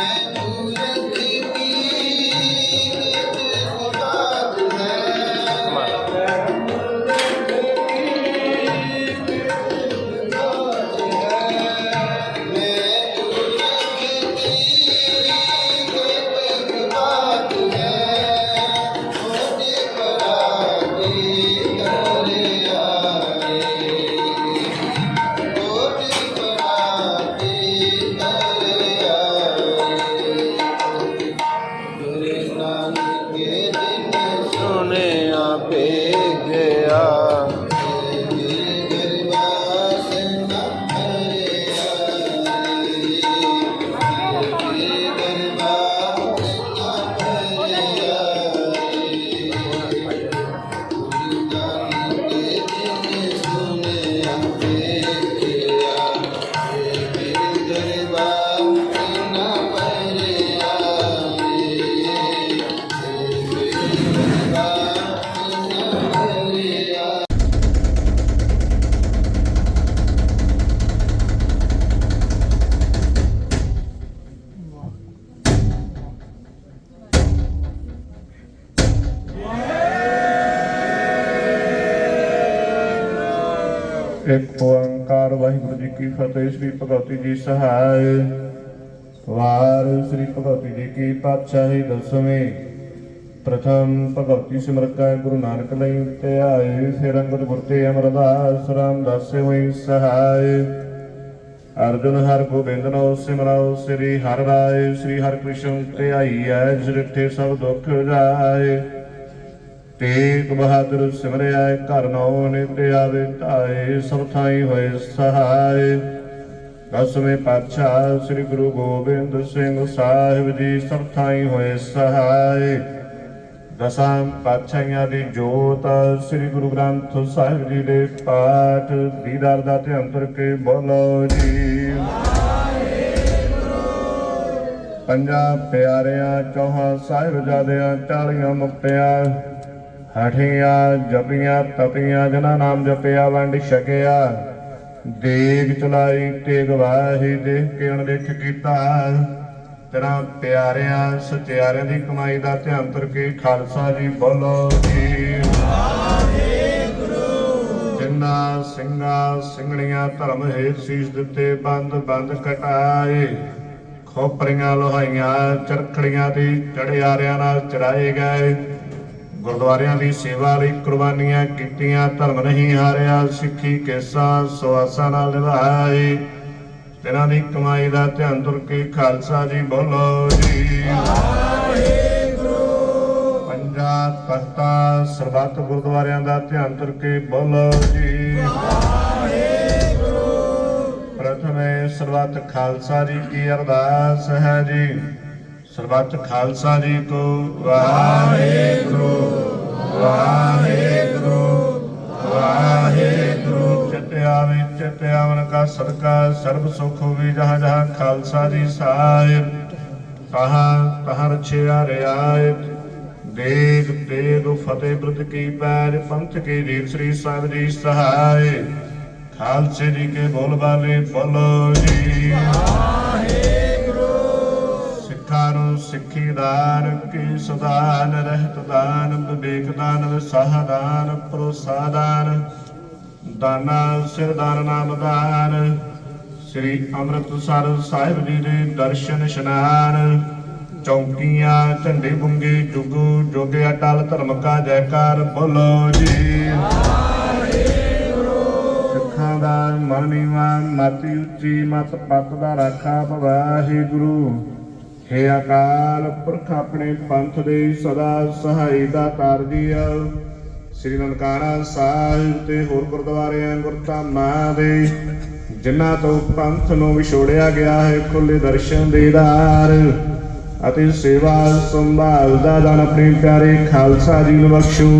Yeah. ਇੱਕ ਓੰਕਾਰ, ਵਾਹਿਗੁਰੂ ਜੀ ਕੀ ਫਤਿਹ, ਸ੍ਰੀ ਭਗਵਤੀ ਜੀ ਸਹਾਇ। ਵਾਰ ਸ੍ਰੀ ਭਗਵਤੀ ਜੀ ਕੀ ਪਾਤਸ਼ਾਹੀ ਦਸਵੇਂ। ਪ੍ਰਥਮ ਭਗਵਤੀ ਸਿਮਰਕਾ ਗੁਰੂ ਨਾਨਕ ਲਈ ਤੇ ਆਏ ਫਿਰ ਅੰਗਦ ਗੁਰ ਤੇ ਅਮਰਦਾਸ ਰਾਮਦਾਸ ਹੋਈ ਸਹਾਇ। ਅਰਜੁਨ ਹਰ ਗੋਬਿੰਦ ਨੋ ਸਿਮਰਾਓ ਸ੍ਰੀ ਹਰਿ ਰਾਏ, ਸ੍ਰੀ ਹਰਿ ਕ੍ਰਿਸ਼ਨ ਤੇ ਆਈ ਐ ਜਿਰਥੇ ਸਭ ਦੁੱਖ ਜਾਏ। ਤੇਗ ਬਹਾਦਰ ਸਿਮਰਿਆ ਘਰ ਨੌ ਨਿਤ ਆਵੇ, ਧਾਏ, ਸਭ ਥਾਈ ਹੋਏ ਸਹਾਇ ਦਸਵੇਂ ਪਾਤਸ਼ਾਹ ਸ੍ਰੀ ਗੁਰੂ ਗੋਬਿੰਦ ਸਿੰਘ ਸਾਹਿਬ ਜੀ ਸਭ ਥਾਈ ਹੋਏ ਸਹਾਇ ਦਸਾਂ ਪਾਤਸ਼ਾਹਾਂ ਦੀ ਜੋਤ ਸ੍ਰੀ ਗੁਰੂ ਗ੍ਰੰਥ ਸਾਹਿਬ ਜੀ ਦੇ ਪਾਠ, ਦੀਦਾਰ ਦਾ ਧਿਆਨ ਕਰਕੇ ਬੋਲੋ ਜੀ। ਪੰਜਾਂ ਪਿਆਰਿਆਂ, ਚੌਹਾਂ ਸਾਹਿਬਜ਼ਾਦਿਆਂ, ਚਾਲੀਆਂ ਮੁਕਤਿਆਂ ਹਠੀਆਂ, ਜਪੀਆਂ, ਤਪੀਆਂ, ਜਿਨ੍ਹਾਂ ਨਾਮ ਜਪਿਆ ਵੰਡ ਛਕਿਆ। ਦੇਗ ਚਲਾਈ ਤੇ ਗਵਾਹੀ ਦੇਖ ਕੇ ਅਣਦੇਖ ਕੀਤਾ। ਤੇਰਾ ਪਿਆਰਿਆਂ, ਸਚਿਆਰਿਆਂ ਦੀ ਕਮਾਈ ਦਾ ਧਿਆਨ ਕਰਕੇ ਖਾਲਸਾ ਜੀ ਬੋਲੋ ਜੀ। ਜਿੰਨਾ ਸਿੰਘਾਂ, ਸਿੰਘਣੀਆਂ ਧਰਮ ਹੇਤ ਸੀਸ ਦਿੱਤੇ ਬੰਦ ਬੰਦ ਕਟਾਏ। ਖੋਪਰੀਆਂ, ਲੋਹਾਈਆਂ, ਚਰਖੜੀਆਂ ਦੀ ਚੜਿਆਰਿਆਂ ਨਾਲ ਚਰਾਏ ਗਏ। ਗੁਰਦੁਆਰਿਆਂ ਦੀ ਸੇਵਾ ਲਈ ਕੁਰਬਾਨੀਆਂ ਕੀਤੀਆਂ, ਧਰਮ ਨਹੀਂ ਹਾਰਿਆ, ਸਿੱਖੀ ਕੇਸਾ ਸਵਾਸਾਂ ਨਾਲ ਨਿਭਾਏ ਤਿਨਾਂ ਦੀ ਕਮਾਈ ਦਾ ਧਿਆਨ ਤੁਰ ਕੇ ਖਾਲਸਾ ਜੀ ਬੋਲੋ ਜੀ। ਪੰਜਾ ਤਖਤਾ ਸਰਬੱਤ ਗੁਰਦੁਆਰਿਆਂ ਦਾ ਧਿਆਨ ਤੁਰ ਕੇ ਬੋਲੋ ਜੀ। ਪ੍ਰਥਮੇ ਸਰਬੱਤ ਖਾਲਸਾ ਜੀ ਕੀ ਅਰਦਾਸ ਹੈ ਜੀ? ਸਰਬੱਤ ਖਾਲਸਾ ਜੀ ਕੋ ਵਾਹਿਗੁਰੂ ਵਾਹਿਗੁਰੂ ਵਾਹਿਗੁਰੂ। ਚਿਤ ਆਵੇ ਕਾ ਸਦਕਾ, ਸਰਬ ਸੁਖ ਹੋਵੇ ਜਹਾਂ ਜਹਾਂ ਖਾਲਸਾ ਜੀ ਸਾਹਿਬ। ਤਹਾਂ ਤਹਾਂ ਰਛਿਆ ਰਿਆਇਤ ਦੇਗ ਤੇਗ ਫਤਿਹ ਬ੍ਰਤ ਕੀ ਪੈਰ, ਪੰਥ ਕੀ ਜੀਤ ਸ੍ਰੀ ਸਾਹਿਬ ਜੀ ਸਹਾਇ ਖਾਲਸੇ ਜੀ ਕੇ ਬੋਲ ਬਾਲੇ, ਬੋਲੋ ਜੀ। ਸਿੱਖਾਂ ਨੂੰ ਸਿੱਖੀ ਦਾਨ ਕੀ ਸੁਦਾਨ ਰਹਿਤ ਦਾਨ, ਵਿਵੇਕ ਦਾਨ ਵਿਸਾਹ ਦਾਨ, ਭਰੋਸਾ ਦਾਨ, ਦਾਨਾ ਸਿਰ ਨਾਮ ਦਾਨ। ਸ੍ਰੀ ਅੰਮ੍ਰਿਤਸਰ ਸਾਹਿਬ ਜੀ ਦੇ ਦਰਸ਼ਨ ਇਸ਼ਨਾਨ, ਚੌਂਕੀਆਂ, ਝੰਡੇ ਬੁੰਗੇ, ਜੁਗੂ ਜੋਗੇ ਅਟਲ ਧਰਮ ਕਾ ਜੈਕਾਰ, ਬੋਲੋ ਜੀ। ਸਿੱਖਾਂ ਦਾ ਮਨ ਨੀਵਾ, ਮਾਤੀ ਉੱਚੀ, ਮਤ ਪੱਤ ਦਾ ਰਾਖਾ ਭਵਾਹੀ ਗੁਰੂ। ਹੇ ਅਕਾਲ ਪੁਰਖ ਆਪਣੇ ਪੰਥ ਦੇ ਸਦਾ ਸਹਾਈ ਦਾ ਤਾਰ ਸ੍ਰੀ ਨਨਕਾਣਾ ਸਾਹਿਬ ਤੇ ਹੋਰ ਗੁਰਦੁਆਰਿਆਂ ਗੁਰਧਾਮਾਂ ਦੇ, ਜਿਨ੍ਹਾਂ ਤੋਂ ਪੰਥ ਨੂੰ ਵਿਛੋੜਿਆ ਗਿਆ ਹੈ ਖੁੱਲੇ ਦਰਸ਼ਨ ਦੇਦਾਰ ਅਤੇ ਸੇਵਾ ਸੰਭਾਲ ਦਾ ਦਾਨ ਆਪਣੇ ਪਿਆਰੇ ਖਾਲਸਾ ਜੀ ਨੂੰ ਬਖਸ਼ੋ।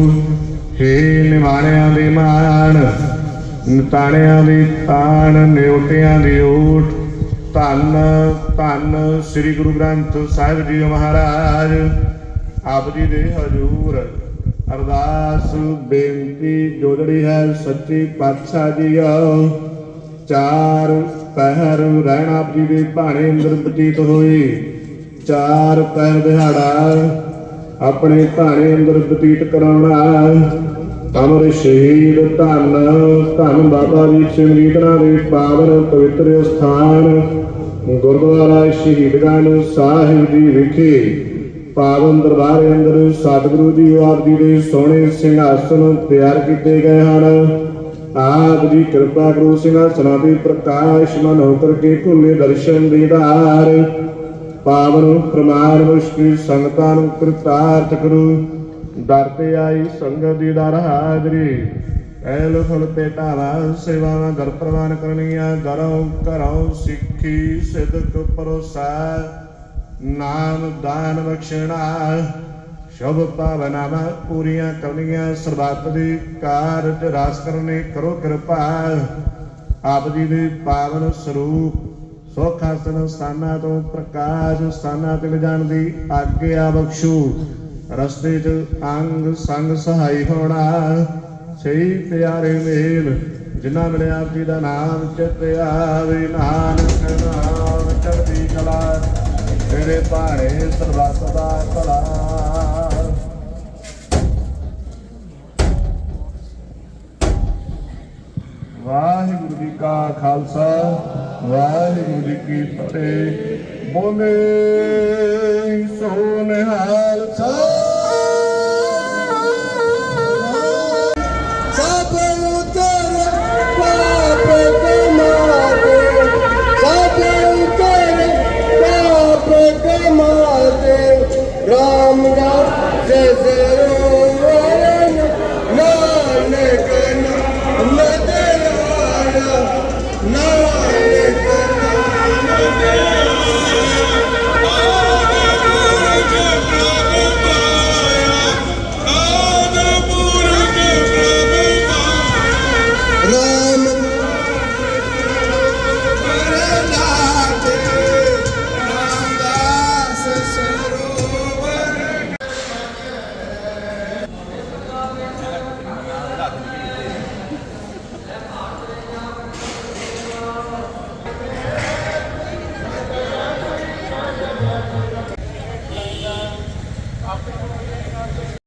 ਹੇ ਨਿਮਾਣਿਆਂ ਦੇ ਮਾਣ, ਨਿਤਾਣਿਆਂ ਦੇ ਤਾਣ, ਨਿਉਟਿਆਂ ਦੇ ਓਟ ਧੰਨ ਧੰਨ ਸ੍ਰੀ ਗੁਰੂ ਗ੍ਰੰਥ ਸਾਹਿਬ ਜੀ ਮਹਾਰਾਜ। ਆਪ ਜੀ ਦੇ ਹਜੂਰ। ਅਰਦਾਸ, ਬੇਨਤੀ ਜੋੜੜੀ ਹੈ ਸੱਚੀ ਪਾਤਸ਼ਾਹ ਜੀਓ ਚਾਰ ਪਹਿਰ ਰਹਿਣ ਆਪ ਜੀ ਦੇ ਭਾਣੇ ਅੰਦਰ ਬਤੀਤ ਹੋਈ ਚਾਰ ਪਹਿਰ ਦਿਹਾੜਾ ਆਪਣੇ ਭਾਣੇ ਅੰਦਰ ਬਤੀਤ ਕਰਾਉਣਾ। ਅਮਰ ਸ਼ਹੀਦ ਧੰਨ ਧੰਨ ਬਾਬਾ ਜੀ ਸਿੰਘੀਤਨਾ ਦੇ ਪਾਵਨ ਪਵਿੱਤਰ ਸਥਾਨ ਗੁਰਦੁਆਰਾ ਸ਼ਹੀਦਗੰਜ ਸਾਹਿਬ ਜੀ ਵਿਖੇ ਪਾਵਨ ਦਰਬਾਰ ਅੰਦਰ ਸਤਿਗੁਰੂ ਜੀ ਆਪ ਜੀ ਦੇ ਸੋਹਣੇ ਸਿੰਘਾਸਨ ਤਿਆਰ ਕੀਤੇ ਗਏ ਹਨ। ਆਪ ਜੀ ਕਿਰਪਾ ਕਰੋ ਸਿੰਘਾਸਨਾਂ ਦੇ ਪ੍ਰਕਾਸ਼ ਮਨ ਹੋ ਕਰਕੇ ਭੁੱਲੇ ਦਰਸ਼ਨ ਦੀਦਾਰ ਪਾਵਨ ਪ੍ਰਮਾਣ ਮੁਸ਼ਕਿਲ ਸੰਗਤਾਂ ਨੂੰ ਕਿਰਤਾਰਥ ਕਰੋ ਦਰ ਤੇ ਆਈ ਸੰਗਤ ਦੀ ਦਰ ਹਾਜ਼ਰੀ। ਐਲ ਫਲ ਤੇ ਢਾਵਾ ਸੇਵਾਵਾਂ ਦਰ ਪ੍ਰਵਾਨ ਕਰਨੀਆਂ ਦਰੋਂ ਘਰੋਂ ਸਿੱਖੀ ਸਿਦਕ ਪਰੋਸਾ ਨਾਮ ਦਾਨ ਬਖਸ਼ਣਾ, ਸ਼ੁਭ ਭਾਵਨਾਵਾਂ ਪੂਰੀਆਂ ਕਰਨੀਆਂ, ਸਰਬੱਤ ਦੇ ਕਾਰਜ ਰਾਸ ਕਰਨੇ, ਕਰੋ ਕਿਰਪਾ। ਆਪ ਜੀ ਦੇ ਪਾਵਨ ਸਰੂਪ, ਸੁਖ ਆਸਨ ਸਥਾਨਾਂ ਤੋਂ ਪ੍ਰਕਾਸ਼ ਸਥਾਨਾਂ ਤੇ ਲਿਜਾਣ ਦੀ ਆਗਿਆ ਬਖਸ਼ੂ। ਰਸਤੇ 'ਚ ਅੰਗ ਸੰਗ ਸਹਾਈ ਹੋਣਾ। ਸਹੀ ਪਿਆਰੇ ਮੇਲ, ਜਿਨ੍ਹਾਂ ਮਿਲਿਆ ਆਪ ਜੀ ਦਾ ਨਾਮ ਚਿਤ ਆਵੇ ਨਾਨਕ ਨਾਮ ਚੜ੍ਹਦੀ ਕਲਾ ਤੇਰੇ ਭਾਣੇ ਸਰਬੱਤ ਦਾ ਭਲਾ। ਵਾਹਿਗੁਰੂ ਜੀ ਕਾ ਖਾਲਸਾ, ਵਾਹਿਗੁਰੂ ਜੀ ਕੀ ਫਤਿਹ। ਬੋਲੇ ਸੋ ਨਿਹਾਲ ਸਾ।